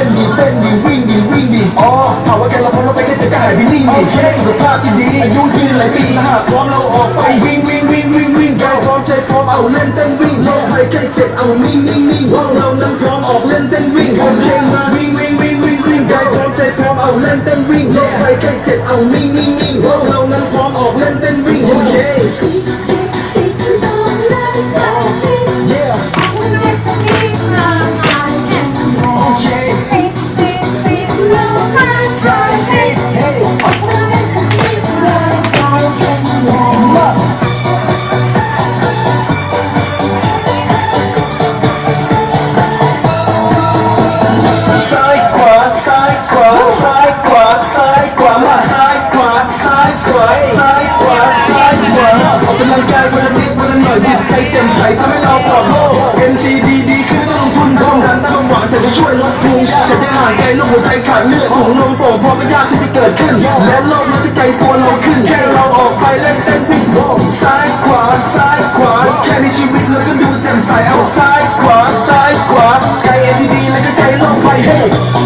ต้นดีเต้นดีวิ่งดีวิ่งดีอ๋อถาว่าแกเราพร้อมเราไปแค่จะกายไปนิ่งดีเคสุขภาพที่ดีอายุยืนหลายปีหากพร้อมเราออกไปวิ่งวิ่งวิ่งวิ่งวิ่งแกพร้อมใจพร้อมเอาเล่นเต้นวิ่งลกให้แค่เจ็บเอานิ่งนิ่งนิ่งว่เรานั้นพร้อมออกเล่นเต้นวิ่งโอเคมาวิ่งวิ่งวิ่งวิ่งวิ่งแกพร้อมใจพร้อมเอาเล่นเต้นวิ่งลกให้แค่เจ็บเอานิ่งนิ่งนิ่งว่งเรานั้นพร้อมออกเล่นเต้นวิ่งโอเคางกายวันละนิดวันละหน่อยจิตใจแจ่มใสทำให้เราปลอดโรค NCD ดีขึ้นไต้องทุนท้องดันตั้งหวังจะได้ช่วยลดภูมิจะได้ห่างไกลโรคหัวใจขาดเลือดถุงลมโป่งพอไม่ยากที่จะเกิดขึ้น และโลกมันจะไกลตัวเราขึ้น แค่เราออกไปเล่นเต้นวิ่งโบซ้ายขวาซ้ายขวา แค่ในชีวิตเราก็ดูแจ่มใสเอาซ้ายขวาซ้ายขวาไกล NCD แล้วก็ไกลโลกไปเฮ้